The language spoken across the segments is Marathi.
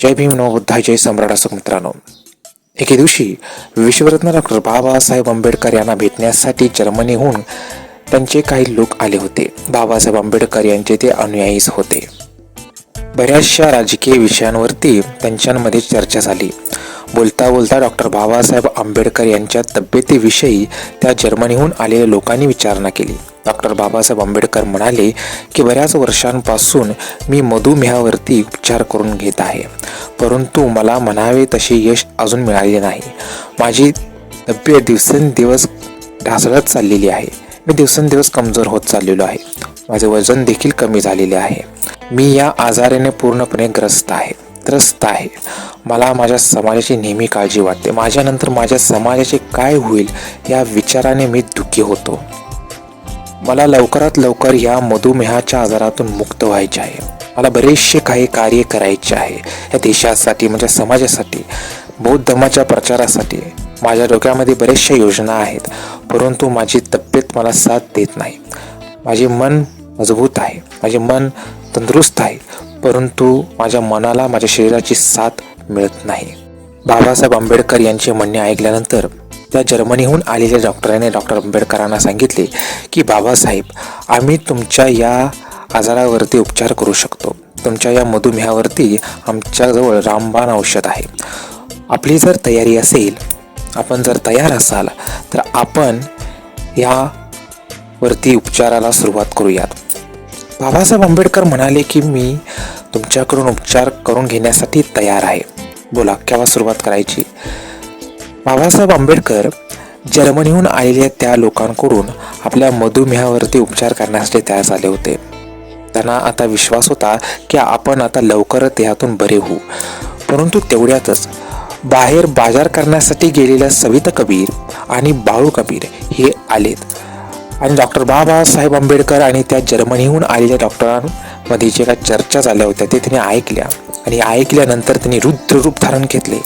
जय भीम नवबुद्धाय जय सम्राट असो मित्रांनो. एके दिवशी विश्वरत्न डॉक्टर बाबासाहेब आंबेडकर यांना भेटण्यासाठी जर्मनीहून त्यांचे काही लोक आले होते. बाबासाहेब आंबेडकर यांचे ते अनुयायीच होते. बऱ्याचशा राजकीय विषयांवरती त्यांच्यामध्ये चर्चा झाली. बोलता बोलता डॉक्टर बाबासाहेब आंबेडकर यांच्या तब्येतीविषयी त्या जर्मनीहून आलेल्या लोकांनी विचारणा केली. डॉक्टर बाबासाहेब आंबेडकर म्हणाले की बऱ्याच वर्षांपासून मी मधुमेहावरती उपचार करून घेत आहे. परंतु मला म्हणावे तसे यश अजून मिळाले नाही. माझी तब्येत दिवसेंदिवस ढासळत चाललेली आहे. मी दिवसेंदिवस कमजोर होत चाललेलो आहे. माझे वजन देखील कमी झालेले आहे. मी या आजाराने पूर्णपणे ग्रस्त आहे. त्रस्त आहे. मला माझ्या समाजाची नेहमी काळजी वाटते. माझ्यानंतर माझ्या समाजाचे काय होईल या विचाराने मी दुःखी होतो. मला लवकरात लवकर या मधुमेहाच्या आजारातून मुक्त व्हायचे आहे. मला बरेचसे काही कार्य करायचे आहे. या देशासाठी म्हणजे समाजासाठी बौद्ध धर्माच्या प्रचारासाठी माझ्या डोक्यामध्ये बऱ्याचशा योजना आहेत. परंतु माझी तब्येत मला साथ देत नाही. माझे मन मजबूत आहे. माझे मन तंदुरुस्त आहे. परंतु माझ्या मनाला माझ्या शरीराची साथ मिळत नाही. बाबासाहेब आंबेडकर यांचे म्हणणे ऐकल्यानंतर त्या जर्मनीहून आलेल्या डॉक्टरांनी डॉक्टर आंबेडकरांना सांगितले की बाबासाहेब आम्ही तुमच्या या आजारावरती उपचार करू शकतो. तुमच्या या मधुमेहावरती आमच्याजवळ रामबाण औषध आहे. आपली जर तयारी असेल आपण जर तयार असाल तर आपण यावरती उपचाराला सुरुवात करूयात. बाबासाहेब आंबेडकर म्हणाले की मी तुमच्याकडून उपचार करून घेण्यासाठी तयार आहे. बोला केव्हा सुरुवात करायची? बाबासाहेब आंबेडकर जर्मनीहून आलेल्या त्या लोकांकडून आपल्या मधुमेहावरती उपचार करण्यासाठी तयार झाले होते. त्यांना आता विश्वास होता की आपण आता लवकरच यातून बरे होऊ. परंतु तेवढ्यातच बाहेर बाजार करण्यासाठी गेलेल्या सविता कबीर आणि बाळू कबीर हे आलेत. आणि डॉक्टर बाबासाहेब आंबेडकर आणि त्या जर्मनीहून आलेल्या डॉक्टरांमध्ये जे काही चर्चा झाल्या होत्या ते त्यांनी ऐकल्या. आणि ऐकल्यानंतर त्यांनी रुद्र रूप धारण घेतले.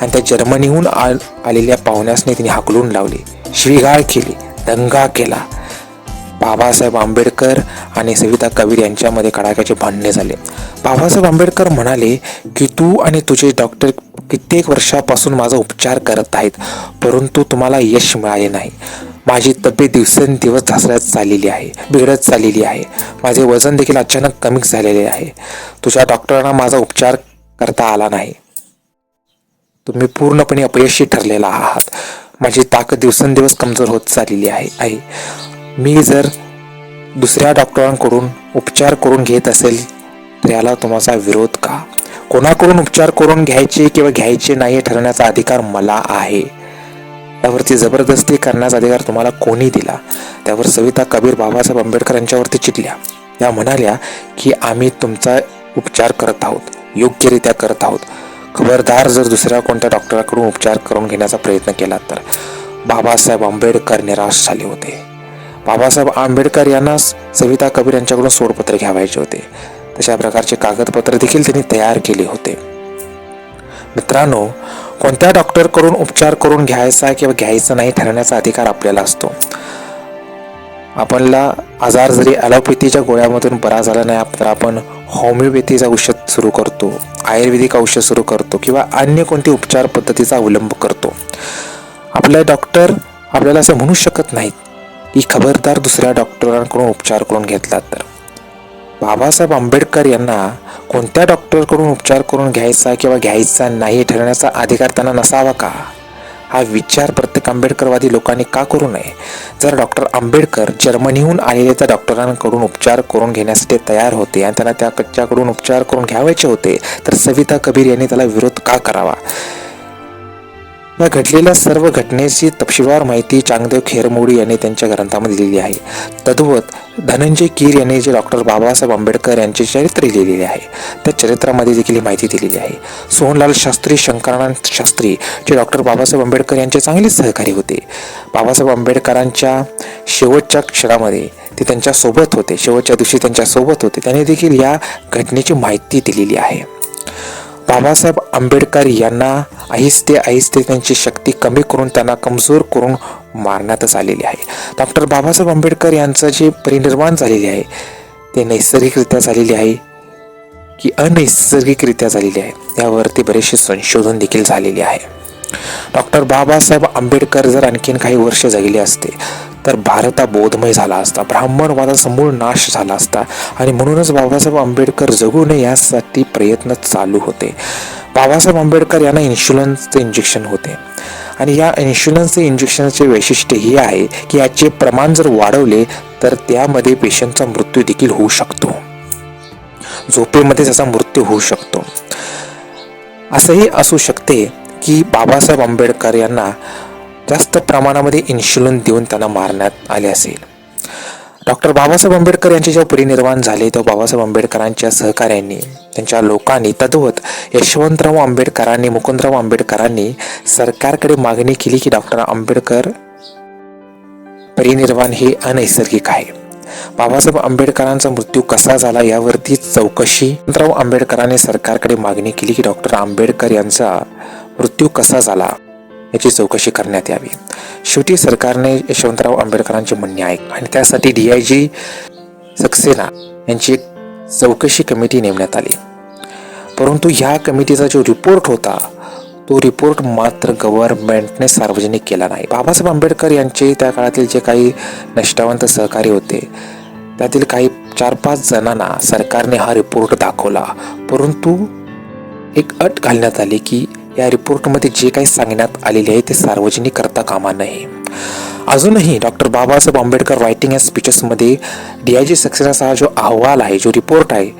आणि त्या जर्मनीहून आ आलेल्या पाहुण्यासने तिने हाकलून लावले. शिवीगाळ केली दंगा केला. बाबासाहेब आंबेडकर आणि सविता कबीर यांच्यामध्ये कडाक्याचे भांडणे झाले. बाबासाहेब आंबेडकर म्हणाले की तू आणि तुझे डॉक्टर कित्येक वर्षापासून माझा उपचार करत आहेत परंतु तुम्हाला यश मिळाले नाही. माझी तब्येत दिवसेंदिवस ढासळत चाललेली आहे बिघडत चाललेली आहे. माझे वजन देखील अचानक कमी झालेले आहे. तुझ्या डॉक्टरांना माझा उपचार करता आला नाही. तुम्ही पूर्णपणे अपयशी ठरलेला आहात. माझी ताकद दिवसेंदिवस कमजोर होत चाललेली आहे आहे मी जर दुसऱ्या डॉक्टरांकडून उपचार करून घेत असेल तर याला तुमचा विरोध का? कोणाकडून उपचार करून घ्यायचे किंवा घ्यायचे नाही हे ठरवण्याचा अधिकार मला आहे. त्यावरती जबरदस्ती करण्याचा अधिकार तुम्हाला कोणी दिला? त्यावर सविता कबीर बाबासाहेब आंबेडकर यांच्यावरती चिडल्या. त्या म्हणाल्या की आम्ही तुमचा उपचार करत आहोत. योग्यरित्या करत आहोत. खबरदार जर दुसऱ्या कोणत्या डॉक्टराकडून उपचार करून घेण्याचा प्रयत्न केला तर बाबासाहेब आंबेडकर निराश झाले होते. बाबासाहेब आंबेडकर यांना सविता कबीर यांच्याकडून सोडपत्र घ्यावायचे होते. तशा प्रकारचे कागदपत्र देखील त्यांनी तयार केले होते. मित्रांनो कोणत्या डॉक्टरकडून उपचार करून घ्यायचा किंवा घ्यायचा नाही ठरवण्याचा अधिकार आपल्याला असतो. आपल्याला आजार जरी ॲलोपॅथीच्या गोळ्यामधून बरा झाला नाही तर आपण होमिओपॅथीचं औषध सुरू करतो आयुर्वेदिक औषध सुरू करतो किंवा अन्य कोणती उपचार पद्धतीचा अवलंब करतो. आपले डॉक्टर आपल्याला असं म्हणू शकत नाहीत की खबरदार दुसऱ्या डॉक्टरांकडून उपचार करून घेतला तर. बाबासाहेब आंबेडकर यांना कोणत्या डॉक्टरकडून उपचार करून घ्यायचा किंवा घ्यायचा नाही ठरवण्याचा अधिकार त्यांना नसावा का? हा विचार प्रत्येक आंबेडकरवादी लोकांनी का करू नये? जर डॉक्टर आंबेडकर जर्मनीहून आलेले तर डॉक्टरांकडून उपचार करून घेण्यासाठी तयार होते आणि त्यांना त्या कच्च्याकडून उपचार करून घ्यावायचे होते तर सविता कबीर यांनी त्याला विरोध का करावा? या घडलेल्या सर्व घटनेची तपशीलवार माहिती चांगदेव खेरमोडी यांनी त्यांच्या ग्रंथामध्ये लिहिली आहे. तद्वत धनंजय कीर यांनी जे डॉक्टर बाबासाहेब आंबेडकर यांचे चरित्र लिहिलेले आहे त्या चरित्रामध्ये देखील ही माहिती दिलेली आहे. सोहनलाल शास्त्री शंकरानंद शास्त्री जे डॉक्टर बाबासाहेब आंबेडकर यांचे चांगले सहकारी होते. बाबासाहेब आंबेडकरांच्या शेवटच्या क्षणामध्ये ते त्यांच्यासोबत होते शेवटच्या दिवशी त्यांच्यासोबत होते. त्यांनी देखील या घटनेची माहिती दिलेली आहे. बाबासाहेब आंबेडकर यांना आहिस्ते आहिस्ते त्यांची शक्ती कमी करून त्यांना कमजोर करून मारण्यातच आलेली आहे. डॉक्टर बाबासाहेब आंबेडकर यांचं जे परिनिर्माण झालेले आहे ते नैसर्गिकरित्या झालेले आहे की अनैसर्गिकरित्या झालेली आहे यावरती बरेचसे संशोधन देखील झालेले आहे. डॉक्टर बाबासाहेब आंबेडकर जर आणखीन काही वर्ष जगले असते तर भारत हा बोधमय झाला असता ब्राह्मणवादाचा मूळ नाश झाला असता आणि म्हणूनच बाबासाहेब आंबेडकर जगू नये यासाठी प्रयत्न चालू होते. बाबासाहेब आंबेडकर यांना इन्शुलन्सचे इंजेक्शन होते. आणि या इन्शुलन्सचे इंजेक्शनचे वैशिष्ट्य हे आहे की याचे प्रमाण जर वाढवले तर त्यामध्ये पेशंटचा मृत्यू देखील होऊ शकतो. झोपेमध्ये त्याचा मृत्यू होऊ शकतो. असंही असू शकते की बाबासाहेब आंबेडकर यांना जास्त प्रमाणामध्ये इन्शुलिन देऊन त्यांना मारण्यात आले असेल. डॉक्टर बाबासाहेब आंबेडकर यांचे जेव्हा परिनिर्वाण झाले तेव्हा बाबासाहेब आंबेडकरांच्या सहकार्यांनी त्यांच्या लोकांनी तद्वत यशवंतराव आंबेडकरांनी मुकुंदराव आंबेडकरांनी सरकारकडे मागणी केली की डॉक्टर आंबेडकर परिनिर्वाण हे अनैसर्गिक आहे. बाबासाहेब आंबेडकरांचा मृत्यू कसा झाला यावरती चौकशी. आंबेडकरांनी सरकारकडे मागणी केली की डॉक्टर आंबेडकर यांचा मृत्यू कसा झाला याची चौकशी करण्यात यावी. शेवटी सरकारने यशवंतराव आंबेडकरांचे म्हणणे ऐक आणि त्यासाठी डी आय जी सक्सेना यांची एक चौकशी कमिटी नेमण्यात आली. परंतु ह्या कमिटीचा जो रिपोर्ट होता तो रिपोर्ट मात्र गव्हर्नमेंटने सार्वजनिक केला नाही. बाबासाहेब आंबेडकर यांचे त्या काळातील जे काही निष्ठावंत सहकारी होते त्यातील काही चार पाच जणांना सरकारने हा रिपोर्ट दाखवला. परंतु एक अट घालण्यात आली की या रिपोर्टमध्ये जे काही सांगण्यात आलेले आहे ते सार्वजनिक करता कामा नये. अजूनही doctor Babasaheb Ambedkar writing and स्पीचेसमध्ये D I G सक्सेसचा हा जो अहवाल आहे जो रिपोर्ट आहे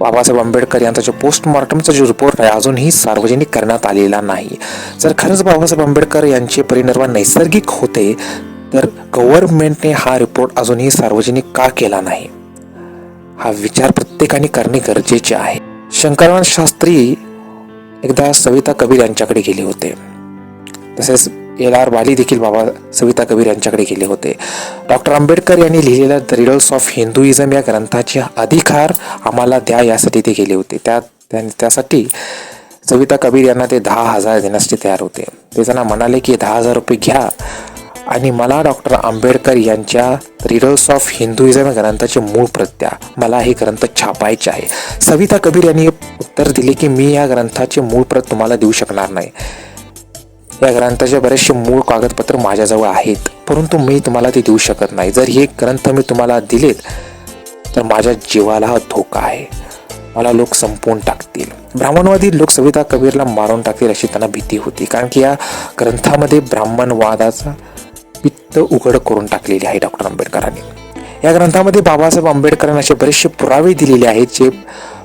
बाबासाहेब आंबेडकर यांचा जो पोस्टमॉर्टमचा जो रिपोर्ट आहे अजूनही सार्वजनिक करण्यात आलेला नाही. जर खरंच बाबासाहेब आंबेडकर यांचे परिनिर्वाण नैसर्गिक होते तर गव्हर्नमेंटने हा रिपोर्ट अजूनही सार्वजनिक का केला नाही? हा विचार प्रत्येकाने करणे गरजेचे आहे. शंकरराव शास्त्री एकदा सविता कबीर यांच्याकडे गेले होते. तसेच एल आर बाली देखील बाबा सविता कबीर यांच्याकडे गेले होते. डॉक्टर आंबेडकर यांनी लिहिलेल्या द रिडल्स ऑफ हिंदुइझम या ग्रंथाचे अधिकार आम्हाला द्या यासाठी ते गेले होते. त्या त्या- त्यासाठी सविता कबीर यांना ते दहा हजार देण्यासाठी तयार होते. ते त्यांना म्हणाले की दहा हजार रुपये घ्या. आणि मला डॉक्टर आंबेडकर यांच्या रिडल्स ऑफ हिंदुइझम या ग्रंथाचे मूळ प्रत्या. मला हे ग्रंथ छापायचे आहे. सविता कबीर यांनी उत्तर दिले की मी या ग्रंथाचे मूळ प्रत तुम्हाला देऊ शकणार नाही. या ग्रंथाचे बरेचसे मूळ कागदपत्र माझ्याजवळ आहेत. परंतु मी तुम्हाला ते देऊ शकत नाही. जर हे ग्रंथ मी तुम्हाला दिलेत तर माझ्या जीवाला हा धोका आहे. मला लोक संपवून टाकतील. ब्राह्मणवादी लोक सविता कबीरला मारून टाकतील अशी त्यांना भीती होती. कारण की या ग्रंथामध्ये ब्राह्मणवादाचा पित्त उघड करून टाकलेली आहे डॉक्टर आंबेडकरांनी. या ग्रंथामध्ये बाबासाहेब आंबेडकरांनी असे बरेचसे पुरावे दिलेले आहेत जे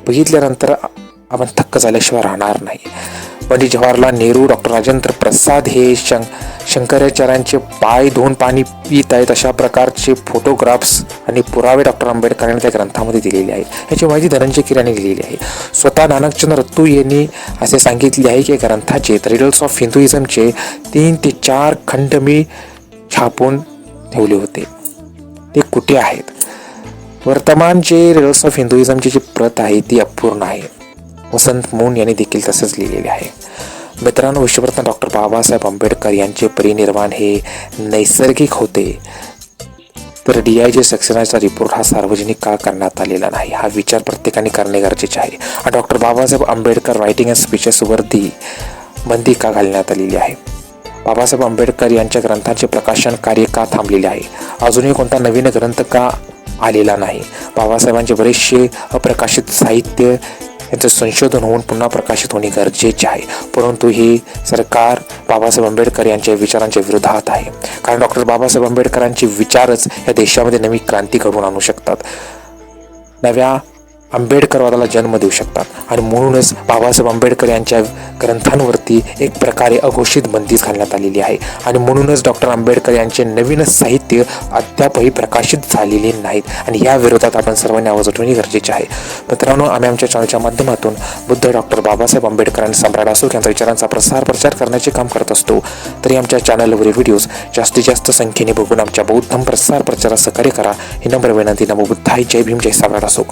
बघितल्यानंतर आपण थक्क झाल्याशिवाय राहणार नाही. पंडित जवाहरलाल नेहरू डॉक्टर राजेंद्र प्रसाद हे शं शंकराचार्यांचे पाय धुवून पाणी पित आहेत. अशा प्रकारचे फोटोग्राफ्स आणि पुरावे डॉक्टर आंबेडकरांनी त्या ग्रंथामध्ये दिलेले आहेत. याची माहिती धनंजय किराने दिलेली आहे. स्वतः नानकचंद रत्तू यांनी असे सांगितले आहे की या ग्रंथाचे द रिडल्स ऑफ हिंदुइझमचे तीन ते चार खंड मी छापून ठेवले होते. ते कुठे आहेत? वर्तमान जे रिडल्स ऑफ हिंदुइझमची जी प्रत आहे ती अपूर्ण आहे. वसंत मून यांनी देखील तसंच लिहिलेले आहे. मित्रांनो विश्वरत्न डॉक्टर बाबासाहेब आंबेडकर यांचे परिनिर्वाण हे नैसर्गिक होते. तर डी आय जे सक्सेनाचा रिपोर्ट हा सार्वजनिक का करण्यात आलेला नाही? हा विचार प्रत्येकाने करणे गरजेचे आहे. आणि doctor Babasaheb Ambedkar writing and स्पीचेसवरती बंदी का घालण्यात आलेली आहे? बाबासाहेब आंबेडकर यांच्या ग्रंथांचे प्रकाशन कार्य का थांबलेले आहे? अजूनही कोणता नवीन ग्रंथ का आलेला नाही? बाबासाहेबांचे बरेचसे अप्रकाशित साहित्य यांचं संशोधन होऊन पुन्हा प्रकाशित होणे गरजेचे आहे. परंतु हे सरकार बाबासाहेब आंबेडकर यांच्या विचारांच्या विरोधात आहे. कारण डॉक्टर बाबासाहेब आंबेडकरांचे विचारच या देशामध्ये नवी क्रांती घडवून आणू शकतात. नव्या आंबेडकरवादाला जन्म देऊ शकतात. आणि म्हणूनच बाबासाहेब आंबेडकर यांच्या ग्रंथांवरती एक प्रकारे अघोषित बंदीच घालण्यात आलेली आहे. आणि म्हणूनच डॉक्टर आंबेडकर यांचे नवीन साहित्य अद्यापही प्रकाशित झालेले नाहीत. आणि या विरोधात आपण सर्वांनी आवाज उठवणे गरजेचे आहे. मित्रांनो आम्ही आमच्या चॅनलच्या माध्यमातून बुद्ध डॉक्टर बाबासाहेब आंबेडकर आणि सम्राट अशोक यांच्या विचारांचा प्रसार प्रचार करण्याचे काम करत असतो. तरी आमच्या चॅनलवरील व्हिडिओज जास्तीत जास्त संख्येने बघून आमच्या बौद्ध प्रसार प्रचारात सहकार्य करा. ही नम्र विनंती. नमो बुद्धाय. जय भीम. जय सम्राट अशोक.